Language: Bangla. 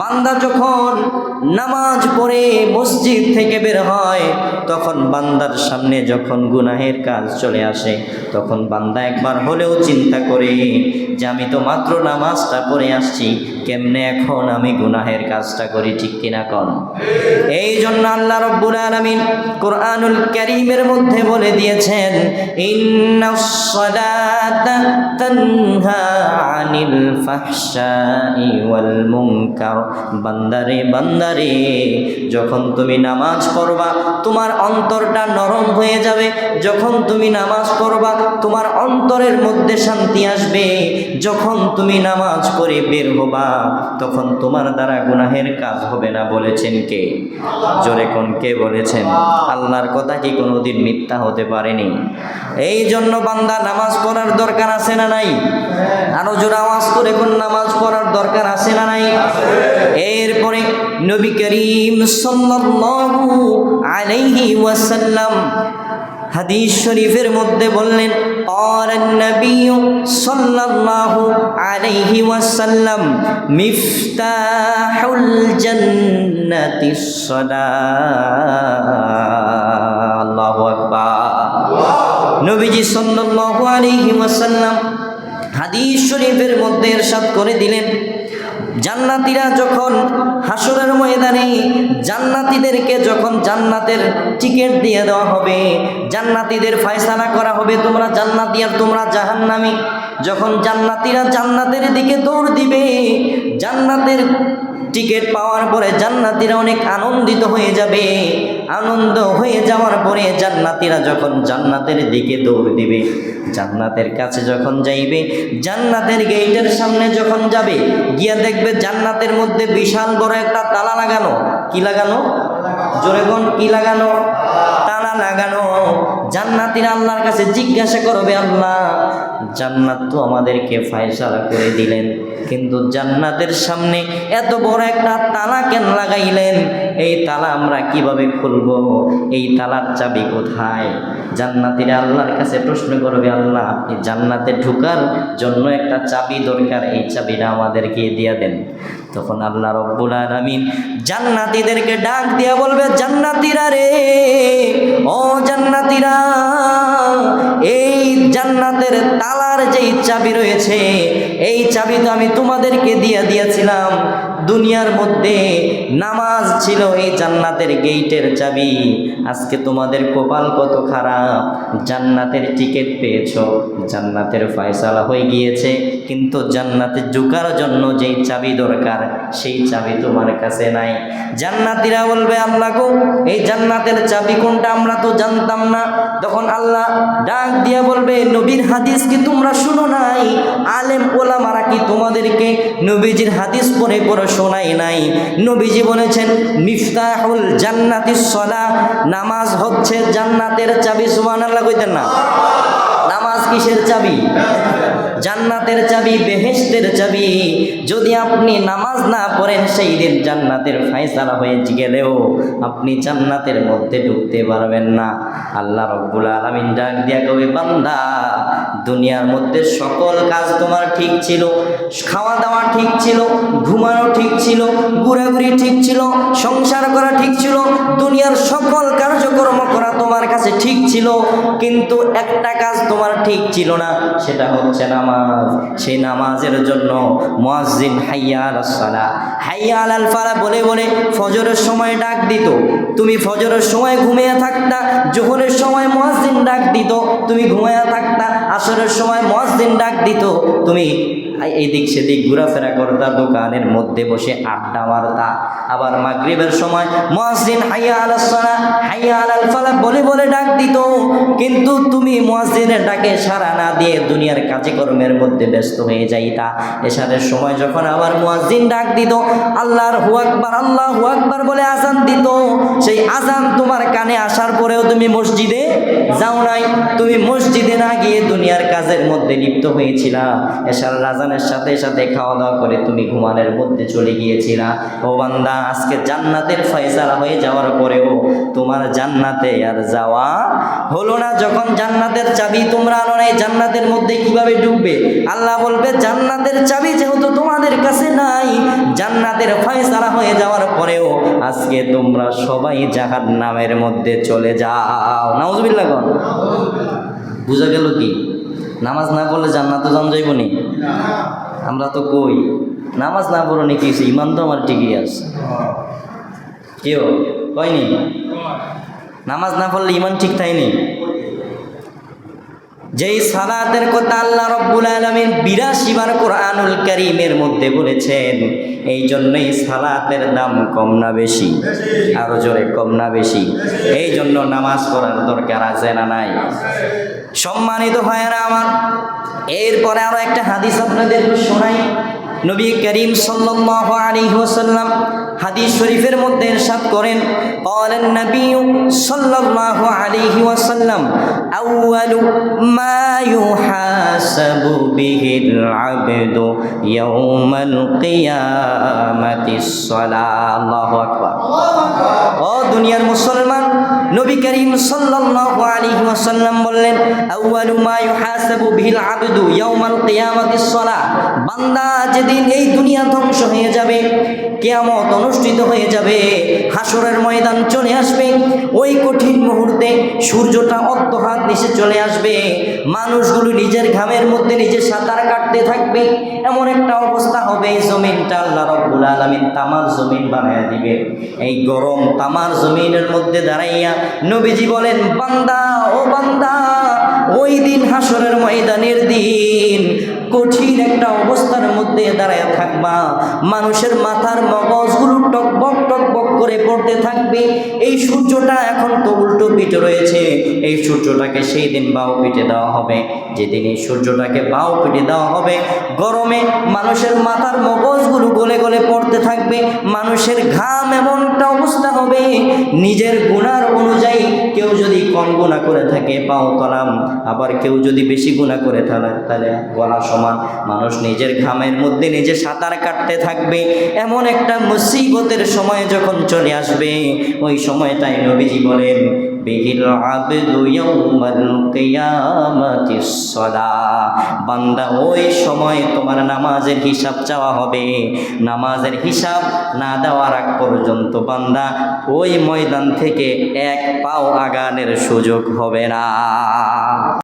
বান্দা যখন নামাজ পড়ে মসজিদ থেকে বের হয়, তখন বান্দার সামনে যখন গুনাহের কাজ চলে আসে, তখন বান্দা একবার হলেও চিন্তা করে যে আমি তো মাত্র নামাজটা পড়ে আসছি, কেমনে এখন আমি গুনাহের কাজটা করি ঠিক কিনা কন? এই জন্য আল্লাহ রব্বুল আলামিন কোরআনুল কারীমের মধ্যে বলে দিয়েছেন আনিল ফাহশাই ওয়াল মুনকার। বান্দারে বান্দারে, যখন তুমি নামাজ পড়বা, তোমার অন্তরটা নরম হয়ে যাবে। যখন তুমি নামাজ পড়বা, তোমার অন্তরের মধ্যে শান্তি আসবে। যখন তুমি নামাজ পড়ে বের হবা, তখন তোমার দ্বারা গুনাহের কাজ হবে না বলেছেন কে? জোরে কোন কে বলেছেন? আল্লাহর কথা কি কোনোদিন মিথ্যা হতে পারেনি? এই জন্য বান্দা নামাজ পড়ার দরকার আছে না নাই? আরও জোরে আওয়াজ করে কোন নামাজ পড়ার দরকার আছে না নাই? এরপরে নবী করিম সাল্লাল্লাহু আলাইহি ওয়াসাল্লাম হাদিস শরীফের মধ্যে বললেন সাল্লাল্লাহু আলাইহি ওয়াসাল্লাম, মিফতাহুল জান্নাতি আল্লাহু আকবার। নবীজি সাল্লাল্লাহু আলাইহি ওয়াসাল্লাম হাদিস শরীফের মধ্যে ارشاد করে দিলেন জান্নাতীরা যখন হাসরের ময়দানে জান্নাতিদেরকে যখন জান্নাতের টিকিট দিয়ে দেওয়া হবে, জান্নাতিদের ফায়সালা করা হবে, তোমরা জান্নাতি আর তোমরা জাহান্নামি। যখন জান্নাতিরা জান্নাতের দিকে দৌড় দিবে, জান্নাতের টিকিট পাওয়ার পরে জান্নাতীরা অনেক আনন্দিত হয়ে যাবে। আনন্দ হয়ে যাওয়ার পরে জান্নাতিরা যখন জান্নাতের দিকে দৌড় দিবে, জান্নাতের কাছে যখন যাইবে, জান্নাতের গেটের সামনে যখন যাবে, গিয়া দেখবে জান্নাতের মধ্যে বিশাল বড় একটা তালা লাগানো। কি লাগানো? জোরে কি লাগানো? তালা লাগানো। জান্নাতিরা আল্লাহর কাছে জিজ্ঞাসা করবে, আল্লাহ, জান্নাত তো আমাদেরকে ফায়সালা করে দিলেন, কিন্তু জান্নাতের সামনে এত বড় একটা তালা কেন লাগাইলেন? এই তালা আমরা কীভাবে খুলব? এই তালার চাবি কোথায়? জান্নাতিরা আল্লাহর কাছে প্রশ্ন করবে, আল্লাহ এই জান্নাতে ঢুকার জন্য একটা চাবি দরকার, এই চাবিটা আমাদেরকে দিয়ে দেন। তখন আল্লাহ রব্বুল আলামিন জান্নাতীদেরকে ডাক দিয়া বলবে, জান্নাতীরা রে, ও জান্নাতীরা এই জান্নাতের তালার যেই চাবি রয়েছে এই চাবি তো আমি তোমাদেরকে দিয়ে দিয়েছিলাম। দুনিয়ার মধ্যে নামাজ ছিল এই জান্নাতের গেইটের চাবি। আজকে তোমাদের কপাল কত খারাপ। জান্নাতের টিকিট পেয়েছ। জান্নাতের ফয়সালা হয়ে গিয়েছে। কিন্তু জান্নাতে ঢুকার জন্য যেই চাবি দরকার, সেই চাবি তোমার কাছে নাই। জান্নাতিরা বলবে, আল্লাহ গো, এই জান্নাতের চাবি কোনটা? আমরা তো জানতাম না। তখন আল্লাহ ডাক দিয়া বলবে, নবীর হাদিস কি তোমরা শুনো নাই? আলেম ওলামারা কি তোমাদেরকে নবীজির হাদিস পড়ে পড়ে শোনাই নাই। নবীজি বলেছেন, মিফতাহুল জান্নাতিস সলা নামাজ হচ্ছে জান্নাতের চাবি, সুবহানাল্লাহ কইতেন না। নামাজ কিসের চাবি? জান্নাতের চাবি, বেহেশতের চাবি। যদি আপনি নামাজ না পড়েন, সেই দিন জান্নাতের ফায়সালা হয়ে গেলেও আপনি জান্নাতের মধ্যে ঢুকতে পারবেন না। আল্লাহ রব্বুল আলামিন ডাক দিয়া কবি বান্দা, দুনিয়ার মধ্যে সকল কাজ তোমার ঠিক ছিল খাওয়া দাওয়া ঠিক ছিল, ঘুমানো ঠিক ছিল, ঘোরাঘুরি ঠিক ছিল, সংসার করা ঠিক ছিল, দুনিয়ার সকল কার্যক্রম করা তোমার কাছে ঠিক ছিল, কিন্তু একটা কাজ তোমার ঠিক ছিল না, সেটা হচ্ছে নামাজ। সেই নামাজের জন্য মুয়াজ্জিন হাইয়াল সালা। আল আলাল ফালা বলে বলে ফজরের সময় ডাক দিত। তুমি ফজরের সময় ঘুমিয়ে থাকতা, জোহরের সময় মুয়াজ্জিন ডাক দিত। তুমি ঘুমিয়ে থাকতা, আসরের সময় মুয়াজ্জিন ডাক দিত। তুমি এদিক সেদিক ঘোরাফেরা করতা, দোকানের মধ্যে বসে আড্ডা মারতা। আবার মাগরিবের সময় মুয়াজ্জিন হাইয়া আলাস সালা, হাইয়া আলাল ফালা বলে বলে ডাক দিত, কিন্তু তুমি মুয়াজ্জিনের ডাকে সাড়া না দিয়ে দুনিয়ার কাজকর্মের মধ্যে ব্যস্ত হয়ে যাইতা। এশারের সময় যখন আবার মুয়াজ্জিন ডাক দিত, আল্লাহর হুয়াকবার আল্লাহ হুয়াকবার বলে আজান দিত। সেই আজান তোমার কানে আসার পরেও তুমি মসজিদে যাও নাই। তুমি মসজিদে না গিয়ে দুনিয়ার কাজের মধ্যে লিপ্ত হয়েছিলা। এশার আজানের আজানের সাথে সাথে খাওয়া দাওয়া করে তুমি ঘুমানের মধ্যে চলে গিয়েছিলা। ও বান্দা, আজকে জান্নাতের ফয়সালা হয়ে যাওয়ার পরেও তোমার জান্নাতে আর যাওয়া হলো না। যখন জান্নাতের চাবি তোমরা আনো নাই, জান্নাতের মধ্যে কীভাবে ঢুকবে আল্লাহ বলবে, জান্নাতের চাবি যেহেতু তোমাদের কাছে নাই, জান্নাতের ফয়সালা হয়ে যাওয়ার পরেও আজকে তোমরা সবাই জাহান নামের মধ্যে চলে যাও। নাউজবিল্লা কোন বুঝা গেল কি? নামাজ না পড়লে জান্নাতে জান যাইব নি? আমরা তো কই? নামাজ না পড়ো নি কি ইমান তো আমার ঠিকই আছে। কেউ? কয়নি? নামাজ না পড়লে ইমান ঠিক থাইনি যেই সালাতের কথা আল্লাহ রব্বুল আলমিন বিরাশি বার কোরআনুল করিমের মধ্যে বলেছেন, এই জন্যই সালাতের দাম কম না বেশি, আরও জোরে কম না বেশি। এই জন্য নামাজ পড়ার দরকার আছে না নাই? সম্মানিত হয় না আমার, এরপরে আরও একটা হাদিস আপনাদের শোনাই। নবী করিম সাল্লাল্লাহু আলাইহি ওয়াসাল্লাম হাদিস শরীফের মধ্যে ইরশাদ করেন ক্বালান নবী সাল্লাল্লাহু আলাইহি ওয়াসাল্লাম, আউয়ালু মা ইউহাসাবু বিহিল আবদু ইয়াউমাল কিয়ামাতিস সালাহ। আল্লাহু আকবার। ও দুনিয়ার মুসলমান, নবী করিম সাল্লাল্লাহু আলাইহি ওয়াসাল্লাম বললেন, আউয়ালু মা ইউহাসাবু বিহিল আবদু ইয়াউমাল কিয়ামাতিস সালাহ। বান্দা যেদিন এই দুনিয়া ধ্বংস হয়ে যাবে, কেয়ামত অনুষ্ঠিত হয়ে যাবে হাসরের ময়দান চলে আসবে, ওই কঠিন মুহূর্তে সূর্যটা অর্ধহাত নিচে চলে আসবে, মানুষগুলো নিজের ঘামের মধ্যে নিজে সাঁতার কাটতে থাকবে, এমন একটা অবস্থা হবে, এই জমিনটা আল্লাহ রব্বুল আলামিন তামার জমিন বানায় দিবে। এই গরম তামার জমিনের মধ্যে দাঁড়াইয়া নবীজি বলেন, বান্দা, ও বান্দা ওই দিন হাসরের ময়দানের দিন কঠিন একটা অবস্থার মধ্যে দাঁড়ায় থাকবা। মানুষের মাথার মগজগুলো টকবক টকবক করে পড়তে থাকবে। এই সূর্যটা এখন তো উল্টো পিঠে রয়েছে। এই সূর্যটাকে সেই দিন বাউ পিঠে দেওয়া হবে। যেদিন এই সূর্যটাকে বাউ পিঠে দেওয়া হবে, গরমে মানুষের মাথার মগজগুলো গলে গলে পড়তে থাকবে। মানুষের ঘাম এমন একটা অবস্থা হবে। নিজের গুণার অনুযায়ী কেউ যদি কম গুণা করে থাকে পাও কলাম আবার কেউ যদি বেশি গুণা করে থাকে তাহলে গলা সমান। মানুষ নিজের ঘামের মধ্যে নিজে সাঁতার কাটতে থাকবে। এমন একটা মুসিবতের সময় যখন চলে আসবে, ওই সময়টাই নবীজি বলেন বিহিল আবদু ইয়াউমাল কিয়ামাতিস সদা বান্দা, ওই সময় তোমার নামাজের হিসাব চাওয়া হবে। নামাজের হিসাব না দেওয়ার আগ পর্যন্ত বান্দা, ওই ময়দান থেকে এক পাও আগানের সুযোগ হবে না।